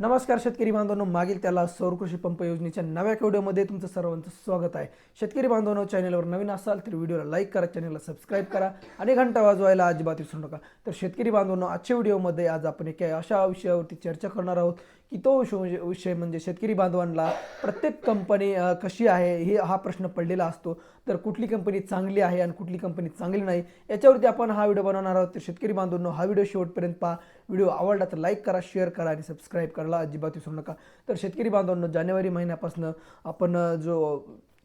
नमस्कार शेतकरी बांधवांनो मागील त्याला सौर कृषी पंप योजनेच्या नव्या व्हिडिओमध्ये तुमचं सर्वांचं स्वागत आहे. शेतकरी बांधवांनो चॅनलवर नवीन असाल तर व्हिडिओला लाईक करा चॅनलला सबस्क्राईब करा आणि घंटा वाजवायला अजिबात विसरू नका. तर शेतकरी बांधवांनो आजच्या व्हिडिओमध्ये आज आपण एका अशा विषयावरती चर्चा करणार आहोत की तो विषय म्हणजे विषय म्हणजे शेतकरी बांधवांना प्रत्येक कंपनी कशी आहे हे हा प्रश्न पडलेला असतो. तर कुठली कंपनी चांगली आहे आणि कुठली कंपनी चांगली नाही याच्यावरती आपण हा व्हिडिओ बनवणार आहोत. तर शेतकरी बांधवांनो हा व्हिडिओ शेवटपर्यंत पहा. व्हिडिओ आवडला तर लाईक करा शेअर करा आणि सबस्क्राईब करायला अजिबात विसरू नका. तर शेतकरी बांधवांनो जानेवारी महिन्यापासून आपण जो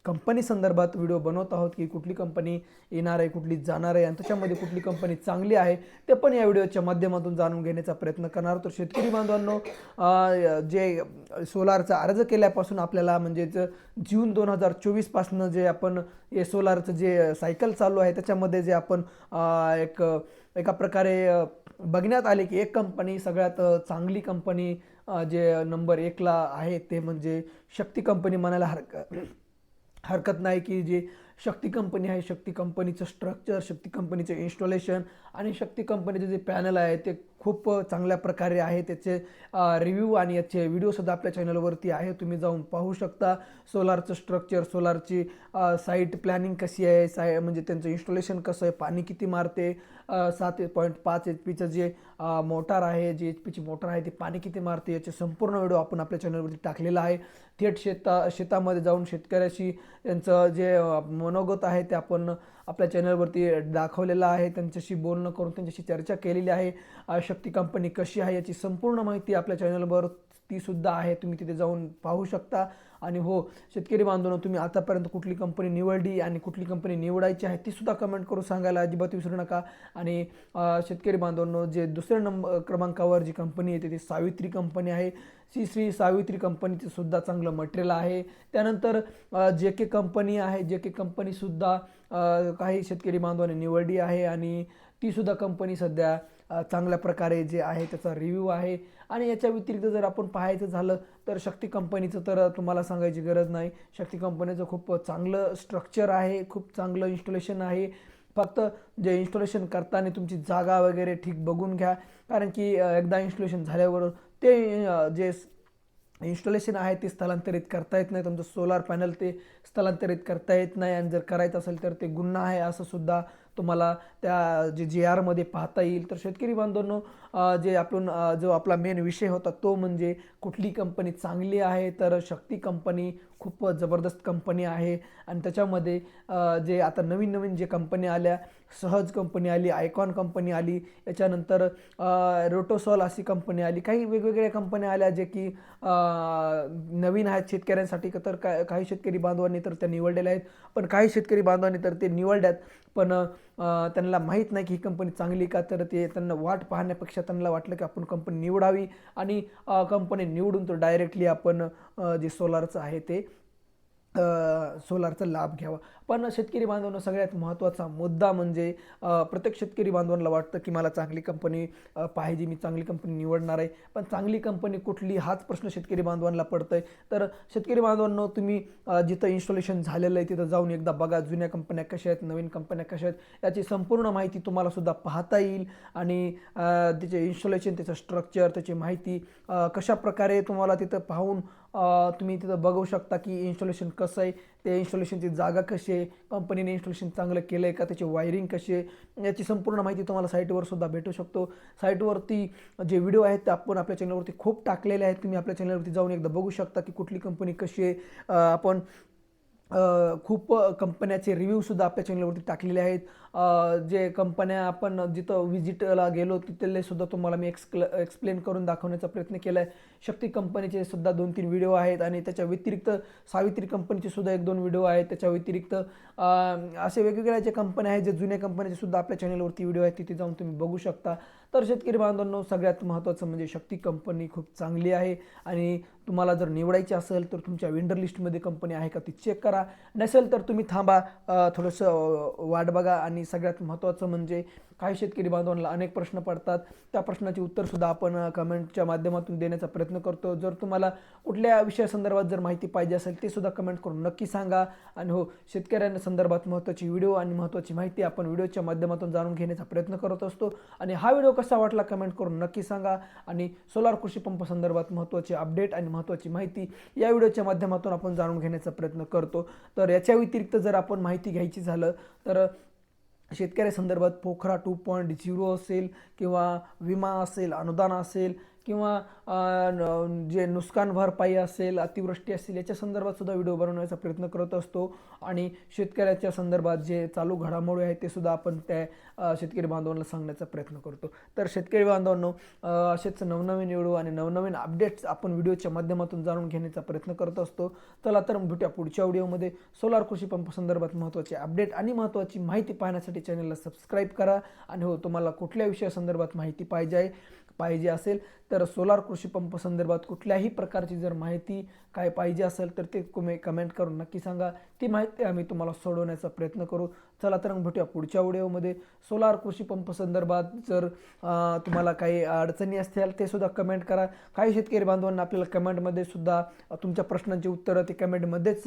कंपनी संदर्भात व्हिडिओ बनवत आहोत की कुठली कंपनी येणार आहे कुठली जाणार आहे आणि त्याच्यामध्ये कुठली कंपनी चांगली आहे ते पण या व्हिडिओच्या माध्यमातून जाणून घेण्याचा प्रयत्न करणार. तर शेतकरी बांधवांनो जे सोलारचा अर्ज केल्यापासून आपल्याला म्हणजेच जून दोन हजार चोवीसपासनं जे आपण हे सोलारचं जे सायकल चालू आहे त्याच्यामध्ये जे आपण एक एका प्रकारे बघण्यात आले की एक कंपनी सगळ्यात चांगली कंपनी जे नंबर एकला आहे ते म्हणजे शक्ती कंपनी म्हणायला हरक हरकत नाही की जे शक्ती कंपनी आहे शक्ती कंपनीचं स्ट्रक्चर शक्ती कंपनीचं इन्स्टॉलेशन आणि शक्ती कंपनीचे जे पॅनल आहे ते खूप चांगल्या प्रकारे आहे. त्याचे रिव्ह्यू आणि याचे व्हिडिओसुद्धा आपल्या चॅनलवरती आहे. तुम्ही जाऊन पाहू शकता. सोलारचं स्ट्रक्चर सोलारची साईट प्लॅनिंग कशी आहे साय म्हणजे त्यांचं इन्स्टॉलेशन कसं आहे पाणी किती मारते सात पॉईंट पाच एच पीचं जे मोटार आहे जी एच पीची मोटार आहे ती पाणी किती मारते याचे संपूर्ण व्हिडिओ आपण आपल्या चॅनलवरती टाकलेला आहे. थेट शेता शेतामध्ये जाऊन शेतकऱ्याशी त्यांचं जे मनोगत आहे ते आपण आपल्या चॅनलवरती दाखवलेलं आहे. त्यांच्याशी बोलणं करून त्यांच्याशी चर्चा केलेली आहे. शक्ती कंपनी कशी आहे याची संपूर्ण माहिती आपल्या चॅनलवर ती सुद्धा आहे. तुम्ही तिथे जाऊन पाहू शकता. आणि हो शेतकरी बांधवांनो तुम्ही आतापर्यंत कुठली कंपनी निवडली आणि कुठली कंपनी निवडायची आहे ती सुद्धा कमेंट करून सांगायला अजिबात विसरू नका. आणि शेतकरी बांधवांनो जे दुसऱ्या नंबर क्रमांकावर जी कंपनी येते ती सावित्री कंपनी आहे. श्री श्री सावित्री कंपनीचं सुद्धा चांगलं मटेरियल आहे. त्यानंतर जे के कंपनी आहे जे के कंपनीसुद्धा काही शेतकरी बांधवांनी निवडली आहे आणि तीसुद्धा कंपनी सध्या चांगल्या प्रकारे जे आहे त्याचा रिव्ह्यू आहे. आणि याच्या व्यतिरिक्त जर आपण पाहायचं झालं तर शक्ती कंपनीचं तर तुम्हाला सांगायची गरज नाही. शक्ती कंपनीचं खूप चांगलं स्ट्रक्चर आहे खूप चांगलं इन्स्टॉलेशन आहे. फक्त जे इन्स्टॉलेशन करताना तुमची जागा वगैरे ठीक बघून घ्या. कारण की एकदा इन्स्टॉलेशन झाल्यावर ते जे इन्स्टॉलेशन आहे ते स्थलांतरित करता येत नाही. तुमचं सोलार पॅनल ते स्थलांतरित करता येत नाही. आणि जर करायचं असेल तर ते गुन्हा आहे असं सुद्धा तुम्हाला त्या जे जी आरमध्ये पाहता येईल. तर शेतकरी बांधवांनो जे आपण जो आपला मेन विषय होता तो म्हणजे कुठली कंपनी चांगली आहे तर शक्ती कंपनी खूप जबरदस्त कंपनी आहे. आणि त्याच्यामध्ये जे आता नवीन नवीन जे कंपनी आल्या सहज कंपनी आली आयकॉन कंपनी आली याच्यानंतर रोटोसॉल अशी कंपनी आली. काही वेगवेगळ्या कंपन्या आल्या जे की नवीन आहेत शेतकऱ्यांसाठी का तर का काही शेतकरी बांधवांनी तर त्या निवडलेल्या आहेत पण काही शेतकरी बांधवांनी तर ते निवडल्यात. पण त्यांना माहीत नाही की ही कंपनी चांगली का तर ते त्यांना वाट पाहण्यापेक्षा त्यांना वाटलं की आपण कंपनी निवडावी. आणि कंपनी निवडून तो डायरेक्टली आपण जे सोलारचं आहे ते सोलारचा लाभ घ्यावा. पण शेतकरी बांधवांना सगळ्यात महत्त्वाचा मुद्दा म्हणजे प्रत्येक शेतकरी बांधवांना वाटतं की मला चांगली कंपनी पाहिजे मी चांगली कंपनी निवडणार आहे. पण चांगली कंपनी कुठली हाच प्रश्न शेतकरी बांधवांना आहे तर शेतकरी बांधवांनो तुम्ही जिथं इन्स्टॉलेशन झालेलं आहे तिथं जाऊन एकदा बघा जुन्या कंपन्या कशा आहेत नवीन कंपन्या कशा आहेत याची संपूर्ण माहिती तुम्हाला सुद्धा पाहता येईल. आणि त्याचे इन्स्टॉलेशन त्याचं स्ट्रक्चर त्याची माहिती कशा प्रकारे तुम्हाला तिथं पाहून तुम्ही तिथं बघू शकता की इन्स्टॉलेशन कसं आहे ते इन्स्टॉलेशनची जागा कशी आहे कंपनीने इन्स्टॉलेशन चांगलं केलं आहे का त्याची वायरिंग कशी आहे याची संपूर्ण माहिती तुम्हाला साईटवर सुद्धा भेटू शकतो. साईटवरती जे व्हिडिओ आहेत ते आपण आपल्या चॅनलवरती खूप टाकलेले आहेत. तुम्ही आपल्या चॅनलवरती जाऊन एकदा बघू शकता की कुठली कंपनी कशी आहे. आपण खूप कंपन्याचे रिव्ह्यूसुद्धा आपल्या चॅनलवरती टाकलेले आहेत. जे कंपन्या आपण जिथं व्हिजिटला गेलो तिथले सुद्धा तुम्हाला मी एक्सक्ल एक्सप्लेन करून दाखवण्याचा प्रयत्न केला आहे शक्ती कंपनीचे सुद्धा दोन तीन व्हिडिओ आहेत आणि त्याच्या व्यतिरिक्त सावित्री कंपनीचे सुद्धा एक दोन व्हिडिओ आहेत. त्याच्या व्यतिरिक्त असे वेगवेगळ्या जे कंपन्या आहेत जे जुन्या कंपन्याचे सुद्धा आपल्या चॅनलवरती व्हिडिओ आहेत तिथे जाऊन तुम्ही बघू शकता. तर शेतकरी बांधवांनो सगळ्यात महत्त्वाचं म्हणजे शक्ती कंपनी खूप चांगली आहे आणि तुम्हाला जर निवडायची असेल तर तुमच्या वेंडर लिस्टमध्ये कंपनी आहे का ती चेक करा. नसेल तर तुम्ही थांबा थोडंसं वाट बघा आणि आणि सगळ्यात महत्त्वाचं म्हणजे काही शेतकरी बांधवांना अनेक प्रश्न पडतात. त्या प्रश्नाची उत्तरसुद्धा आपण कमेंटच्या माध्यमातून देण्याचा प्रयत्न करतो. जर तुम्हाला कुठल्या विषयासंदर्भात जर माहिती पाहिजे असेल ते सुद्धा कमेंट करून नक्की सांगा. आणि हो शेतकऱ्यांना संदर्भात महत्त्वाची व्हिडिओ आणि महत्त्वाची माहिती आपण व्हिडिओच्या माध्यमातून जाणून घेण्याचा प्रयत्न करत असतो. आणि हा व्हिडिओ कसा वाटला कमेंट करून नक्की सांगा. आणि सोलार कृषी पंप संदर्भात महत्त्वाचे अपडेट आणि महत्त्वाची माहिती या व्हिडिओच्या माध्यमातून आपण जाणून घेण्याचा प्रयत्न करतो. तर याच्या व्यतिरिक्त जर आपण माहिती घ्यायची झालं तर शेतकऱ्यासंदर्भात पोखरा टू पॉईंट झिरो असेल किंवा विमा असेल अनुदान असेल किंवा जे नुकसान भरपाई असेल अतिवृष्टी असेल याच्या संदर्भात सुद्धा व्हिडिओ बनवण्याचा प्रयत्न करत असतो. आणि शेतकऱ्याच्या संदर्भात जे चालू घडामोडी आहेत ते सुद्धा आपण त्या शेतकरी बांधवांना सांगण्याचा प्रयत्न करतो. तर शेतकरी बांधवांनो असेच नवनवीन व्हिडिओ आणि नवनवीन अपडेट्स आपण व्हिडिओच्या माध्यमातून जाणून घेण्याचा प्रयत्न करत असतो. चला तर भेटूया पुढच्या व्हिडिओमध्ये. सोलार कृषी पंप संदर्भात महत्त्वाचे अपडेट आणि महत्त्वाची माहिती पाहण्यासाठी चॅनलला सबस्क्राईब करा. आणि हो तुम्हाला कुठल्या विषयासंदर्भात माहिती पाहिजे आहे पाहिजे असेल तर सोलार कृषी पंप संदर्भात कुठल्याही प्रकारची जर माहिती काय पाहिजे असेल तर ते तुम्ही कमेंट करून नक्की सांगा. ती माहिती आम्ही तुम्हाला सोडवण्याचा प्रयत्न करू. चला तर मग भेटूया पुढच्या व्हिडिओमध्ये. सोलार कृषी पंप संदर्भात जर तुम्हाला काही अडचणी असतील ते सुद्धा कमेंट करा. काही शेतकरी बांधवांना आपल्याला कमेंटमध्ये सुद्धा तुमच्या प्रश्नांची उत्तरं ते कमेंटमध्येच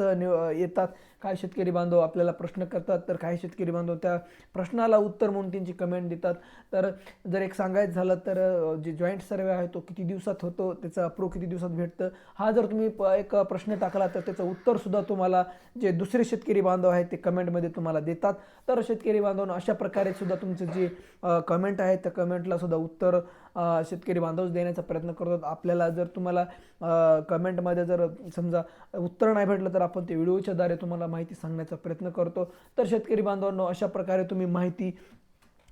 येतात. काही शेतकरी बांधव आपल्याला प्रश्न करतात तर काही शेतकरी बांधव त्या प्रश्नाला उत्तर म्हणून त्यांची कमेंट देतात. तर जर एक सांगायचं झालं तर जे जॉईंट सर्वे आहे तो किती दिवसात होतो त्याचं अप्रूव्ह किती दिवसात भेटतं? हा जर तुम्ही प- एक प्रश्न टाकला तर त्याचं उत्तरसुद्धा तुम्हाला जे दुसरे शेतकरी बांधव आहेत ते कमेंटमध्ये तुम्हाला देतात. तर शेतकरी बांधवांनो अशा प्रकारे सुद्धा तुमचं जे कमेंट आहे त्या कमेंटला सुद्धा उत्तर शेतकरी बांधवच देण्याचा प्रयत्न करतात. आपल्याला जर तुम्हाला कमेंटमध्ये जर समजा उत्तर नाही भेटलं तर आपण ते व्हिडिओच्या द्वारे तुम्हाला माहिती सांगण्याचा प्रयत्न करतो. तर शेतकरी बांधवांनो अशा प्रकारे तुम्ही माहिती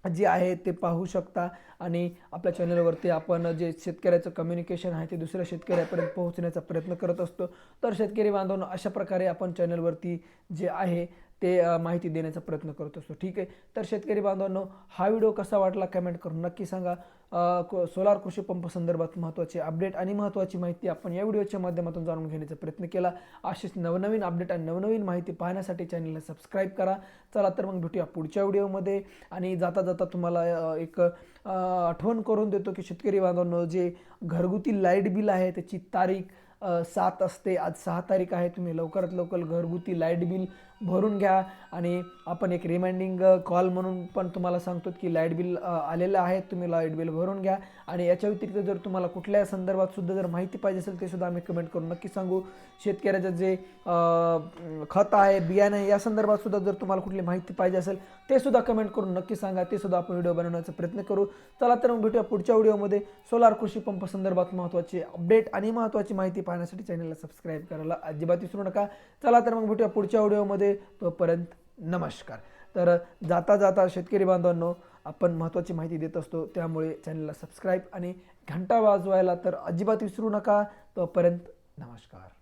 जी आहे ते पाहू शकता. आणि आपल्या चॅनलवरती आपण जे शेतकऱ्याचं कम्युनिकेशन आहे ते दुसऱ्या शेतकऱ्यापर्यंत पोहोचण्याचा प्रयत्न करत असतो. तर शेतकरी बांधवांनो अशा प्रकारे आपण चॅनलवरती जे आहे ते माहिती देण्याचा प्रयत्न करत असतो. ठीक आहे? तर शेतकरी बांधवांनो हा व्हिडिओ कसा वाटला कमेंट करून नक्की सांगा. सोलार कृषी पंप संदर्भात महत्त्वाचे अपडेट आणि महत्त्वाची माहिती आपण या व्हिडिओच्या माध्यमातून जाणून घेण्याचा प्रयत्न केला. अशीच नवनवीन अपडेट आणि नवनवीन माहिती पाहण्यासाठी चॅनलला सबस्क्राईब करा. चला तर मग भेटूया पुढच्या व्हिडिओमध्ये. आणि जाता जाता तुम्हाला एक आठवण करून देतो की शेतकरी बांधवांनो जे घरगुती लाइट बिल आहे त्याची तारीख सात असते. आज सहा तारीख आहे. तुम्ही लवकरात लवकर घरगुती लाइट बिल भरून घ्या. आणि आपण एक रिमाइंडिंग कॉल म्हणून पण तुम्हाला सांगतो की लाइट बिल आलेलं आहे. तुम्ही लाइट बिल भरून घ्या. आणि याच्या व्यतिरिक्त जर तुम्हाला कुठल्या संदर्भात सुद्धा जर माहिती पाहिजे असेल ते सुद्धा आम्ही कमेंट करून नक्की सांगू. शेतकऱ्याचं जे खत आहे बियाणं आहे या संदर्भात सुद्धा जर तुम्हाला कुठली माहिती पाहिजे असेल ते सुद्धा कमेंट करून नक्की सांगा. ते सुद्धा आपण व्हिडिओ बनवण्याचा प्रयत्न करू. चला तर मग भेटूया पुढच्या व्हिडिओमध्ये सोलार कृषी पंप संदर्भात महत्त्वाचे अपडेट आणि महत्त्वाची माहिती पाहिजे पाहण्यासाठी चॅनलला सबस्क्राईब करायला अजिबात विसरू नका. चला तर मग भेटूया पुढच्या व्हिडिओमध्ये तोपर्यंत नमस्कार. तर जाता जाता शेतकरी बांधवांनो आपण महत्त्वाची माहिती देत असतो. त्यामुळे चॅनलला सबस्क्राईब आणि घंटा वाजवायला तर अजिबात विसरू नका. तोपर्यंत नमस्कार.